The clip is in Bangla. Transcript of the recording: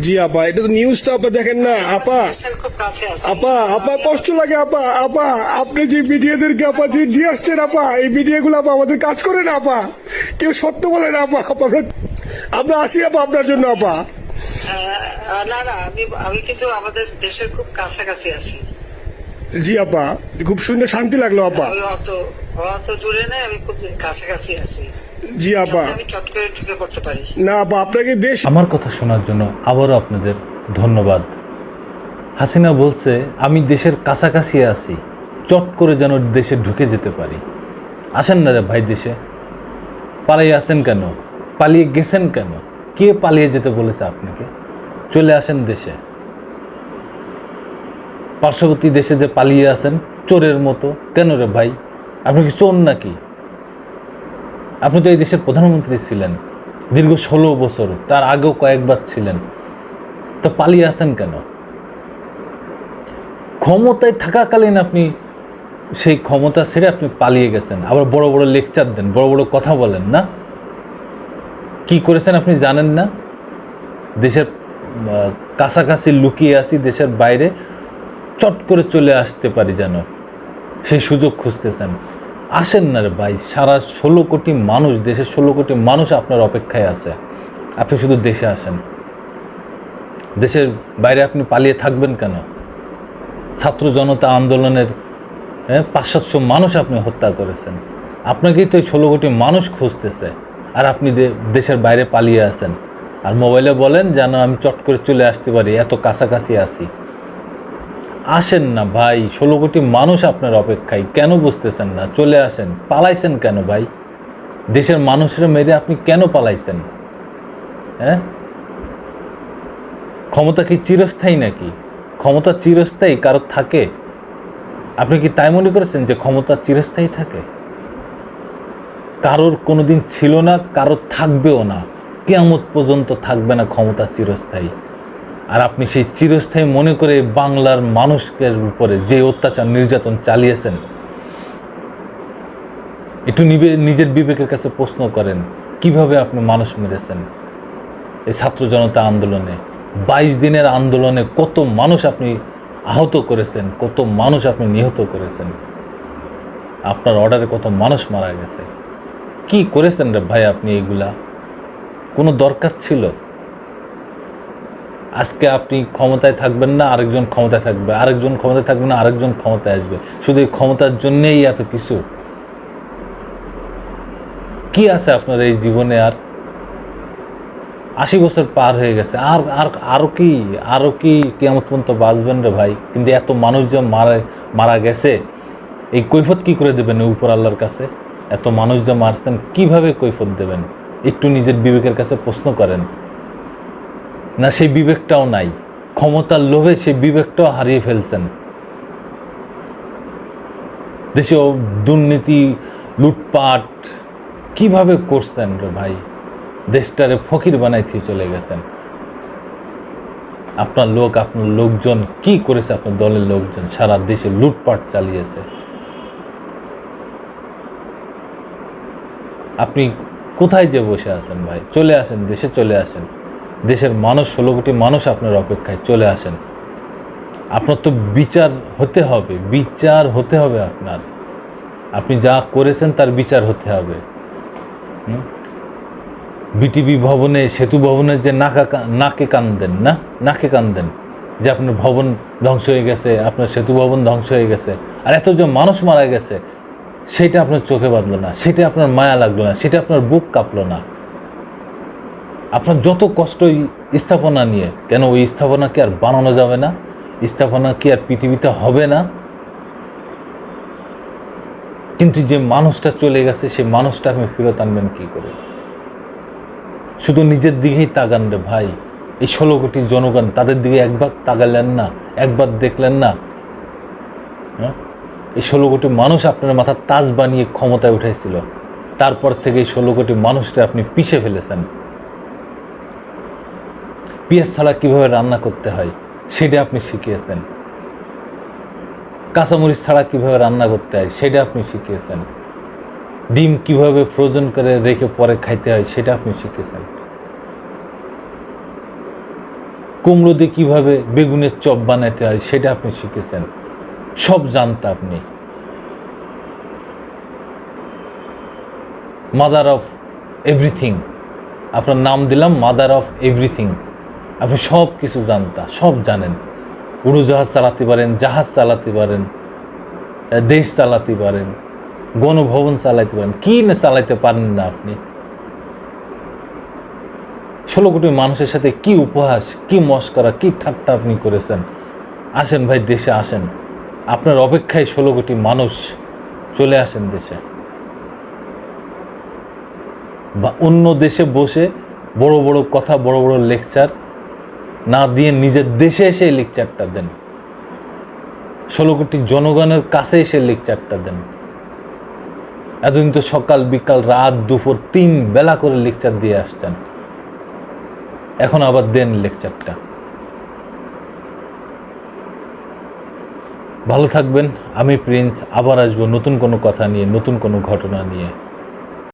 জি আপা এটা তো নিউজ তো আপা দেখেন না। আপা কাছে আছে। আপা আপা কষ্ট লাগে আপা আপা আপনি যে মিডিয়াদেরকে আপা যে দিয়ে আসছেন আপা এই মিডিয়াগুলো আপা আমাদের কাজ করে না আপা। কেউ সত্য বলে না আপা আপা। আমরা আসি আপা আপনার জন্য আপা। না না আমি আমি কিন্তু আমাদের দেশের খুব কাছাকাছি আছি। জি আপা খুব শুনে শান্তি লাগল আপা। অত দূরে নাই আমি খুব কাছাকাছি আছি। জি আপা আমি চট করে ঢুকে পড়তে পারি। না আপা আপনাকে দেশ আমার কথা শোনার জন্য আবারও আপনাদের ধন্যবাদ। হাসিনা বলছে আমি দেশের কাছাকাছি আছি চট করে যেন দেশে ঢুকে যেতে পারি। আসেন না রে ভাই দেশে। পালিয়ে আসেন কেন? পালিয়ে গেছেন কেন? কে পালিয়ে যেতে বলেছে আপনাকে? চলে আসেন দেশে। পার্শ্ববর্তী দেশে যে পালিয়ে আসেন চোরের মতো। কেন রে ভাই? আপনি কি চোর নাকি? আপনি তো এই দেশের প্রধানমন্ত্রী ছিলেন, দীর্ঘ ষোলো বছর, তার আগেও কয়েকবার ছিলেন। তো পালিয়ে আসেন কেন? ক্ষমতায় থাকাকালীন আপনি সেই ক্ষমতা ছেড়ে আপনি পালিয়ে গেছেন। আবার বড় বড় লেকচার দেন, বড় বড় কথা বলেন না? কি করেছেন আপনি জানেন না? দেশের কাছাকাছি লুকিয়ে আছি দেশের বাইরে, চট করে চলে আসতে পারি যেন। সেই সুযোগ খুঁজতেছেন। আসেন না রে ভাই সারা ষোলো কোটি মানুষ দেশের ষোলো কোটি মানুষ আপনার অপেক্ষায় আছে। আপনি শুধু দেশে আসেন। দেশের বাইরে আপনি পালিয়ে থাকবেন কেন? ছাত্র জনতা আন্দোলনের হ্যাঁ, পাঁচ সাতশো মানুষ আপনি হত্যা করেছেন। আপনাকেই তো এই ষোলো কোটি মানুষ খুঁজতেছে আর আপনি দেশের বাইরে পালিয়ে আছেন। আর মোবাইলে বলেন যেন আমি চট করে চলে আসতে পারি এত কাছাকাছি আছি। আসেন না ভাই, ষোলো কোটি মানুষ আপনার অপেক্ষায়। কেন বুঝতেছেন না? চলে আসেন। পালাইছেন কেন ভাই? দেশের মানুষের মেরে আপনি কেন পালাইছেন? হ্যাঁ? ক্ষমতা কি চিরস্থায়ী নাকি? ক্ষমতা চিরস্থায়ী কারও থাকে? আপনি কি তাই মনে করেছেন যে ক্ষমতা চিরস্থায়ী থাকে? কারোর কোনোদিন ছিল না কারোর থাকবেও না। কেয়ামত পর্যন্ত থাকবে না ক্ষমতা চিরস্থায়ী। আর আপনি সেই চিরস্থায়ী মনে করে বাংলার মানুষের উপরে যে অত্যাচার নির্যাতন চালিয়েছেন, একটু নিবে নিজের বিবেকের কাছে প্রশ্ন করেন, কীভাবে আপনি মানুষ মেরেছেন? এই ছাত্র জনতা আন্দোলনে, বাইশ দিনের আন্দোলনে কত মানুষ আপনি আহত করেছেন, কত মানুষ আপনি নিহত করেছেন? আপনার অর্ডারে কত মানুষ মারা গেছে? কি করেছেন রে ভাই আপনি এগুলা? কোনো দরকার ছিল? আজকে আপনি ক্ষমতায় থাকবেন না, আরেকজন ক্ষমতায় থাকবে। আরেকজন ক্ষমতায় থাকবে না, আরেকজন ক্ষমতায় আসবে। শুধু এই ক্ষমতার জন্যেই এত কিছু? কি আছে আপনার এই জীবনে আর? আশি বছর পার হয়ে গেছে। আর আর, আরও কি? আরও কি কেমন পর্যন্ত বাঁচবেন রে ভাই? কিন্তু এত মানুষ যে মারা মারা গেছে, এই কৈফত কি করে দেবেন উপর আল্লাহর কাছে? এত মানুষ যে মারছেন, কীভাবে কৈফত দেবেন? একটু নিজের বিবেকের কাছে প্রশ্ন করেন। না সেই বিবেকটাও নাই। ক্ষমতার লোভে সেই বিবেকটাও হারিয়ে ফেলছেন। দেশে দুর্নীতি, লুটপাট, কীভাবে করছেন রে ভাই? দেশটারে ফকির বানাইতে চলে গেছেন। আপনার লোক, আপনার লোকজন, কি করেছে আপনার দলের লোকজন? সারা দেশে লুটপাট চালিয়েছে। আপনি কোথায় যে বসে আছেন ভাই? চলে আসেন, দেশে চলে আসেন। দেশের মানুষ, ষোলো কোটি মানুষ আপনার অপেক্ষায় চলে আসেন। আপনার তো বিচার হতে হবে, বিচার হতে হবে আপনার। আপনি যা করেছেন তার বিচার হতে হবে? বিটিভি ভবনে, সেতু ভবনে যে নাকা নাকে কান দেন না? নাকে কান দেন যে আপনার ভবন ধ্বংস হয়ে গেছে, আপনার সেতু ভবন ধ্বংস হয়ে গেছে, আর এত যে মানুষ মারা গেছে, সেটা আপনার চোখে বাঁধলো না, সেটা আপনার মায়া লাগল না, সেটা আপনার বুক কাঁপলো না। আপনার যত কষ্ট স্থাপনা নিয়ে, কেন ওই স্থাপনা কি আর বানানো যাবে না? স্থাপনা কি আর পৃথিবীতে হবে না? কিন্তু যে মানুষটা চলে গেছে, সেই মানুষটা আপনি ফেরত আনবেন কী করে? শুধু নিজের দিকেই তাকান রে ভাই। এই ষোলো কোটি জনগণ, তাদের দিকে একবার তাকালেন না একবার দেখলেন না। হ্যাঁ? এই ষোলো কোটি মানুষ আপনার মাথার তাজ বানিয়ে ক্ষমতায় উঠেছিল। তারপর থেকে এই ষোলো কোটি মানুষটা আপনি পিষে ফেলেছেন। পেঁয়াজ ছাড়া কীভাবে রান্না করতে হয়, সেটা আপনি শিখিয়েছেন। কাঁচামরিচ ছাড়া কীভাবে রান্না করতে হয়, সেটা আপনি শিখিয়েছেন। ডিম কীভাবে ফ্রোজেন করে রেখে পরে খাইতে হয়, সেটা আপনি শিখেছেন কুমড়ো দিয়ে কীভাবে বেগুনের চপ বানাইতে হয়, সেটা আপনি শিখেছেন। সব জানতা আপনি। মাদার অফ এভরিথিং আপনার নাম দিলাম মাদার অফ এভরিথিং আপনি সব কিছু জানতা, সব জানেন। উড়োজাহাজ চালাতে পারেন, জাহাজ চালাতে পারেন দেশ চালাতে পারেন, গণভবন চালাইতে পারেন, কি না চালাইতে পারেন না আপনি? ষোলো কোটি মানুষের সাথে কি উপহাস, কি মস্করা, কি ঠাট্টা আপনি করেছেন? আসেন ভাই, দেশে আসেন। আপনার অপেক্ষায় ষোলো কোটি মানুষ চলে আসেন দেশে। বা অন্য দেশে বসে বড় বড় কথা, বড় বড় লেকচার না দিয়ে নিজের দেশে এসে লেকচারটা দেন। ষোলো কোটি জনগণের কাছে এসে লেকচারটা দেন। এতদিন তো সকাল, বিকাল, রাত, দুপুর তিন বেলা করে লেকচার দিয়ে আসছেন। এখন আবার দেন লেকচারটা ভালো থাকবেন। আমি প্রিন্স, আবার আসব নতুন কোনো কথা নিয়ে, নতুন কোনো ঘটনা নিয়ে।